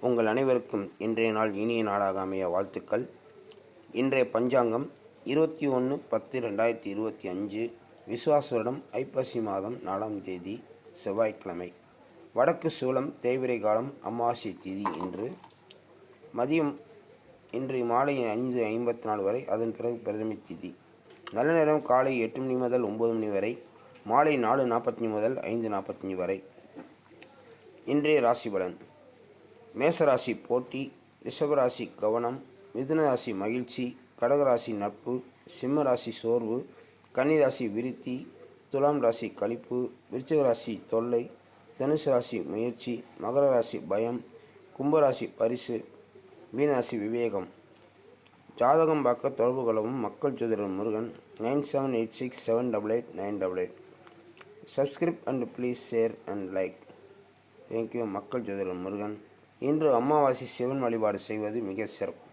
உங்கள் அனைவருக்கும் இன்றைய நாள் இனிய நாளாக அமைய வாழ்த்துக்கள். இன்றைய பஞ்சாங்கம் இருபத்தி ஒன்று பத்து ரெண்டாயிரத்தி இருபத்தி அஞ்சு விசுவாச வருடம் ஐப்பசி மாதம் நாலாம் தேதி செவ்வாய்க்கிழமை. வடக்கு சூலம் தேய்பிரை காலம் அமாவாசை திதி இன்று. மதியம் இன்று மாலை ஐந்து ஐம்பத்தி நாலு வரை அதன் பிறகு பிரதமி திதி. நல்ல நேரம் காலை எட்டு மணி முதல் ஒம்பது மணி வரை மாலை நாலு நாற்பத்தஞ்சு முதல் ஐந்து நாற்பத்தஞ்சு வரை. இன்றைய ராசி பலன். மேசராசி போட்டி ரிஷபராசி கவனம் மிதுனராசி மகிழ்ச்சி கடகராசி நட்பு சிம்மராசி சோர்வு கன்னிராசி விருத்தி துலாம் ராசி கழிப்பு விருச்சிகராசி தொல்லை தனுசு ராசி முயற்சி மகர ராசி பயம் கும்பராசி பரிசு மீனராசி விவேகம். ஜாதகம் பார்க்க தொடர்பு கொள்ளவும் மக்கள் ஜோதிடர் Murugan nine seven eight six seven double eight nine double eight. Subscribe and please share and like. Thank you மக்கள் ஜோதிடர் முருகன். இன்று அமாவாசை சிவன் வழிபாடு செய்வது மிக சிறப்பு.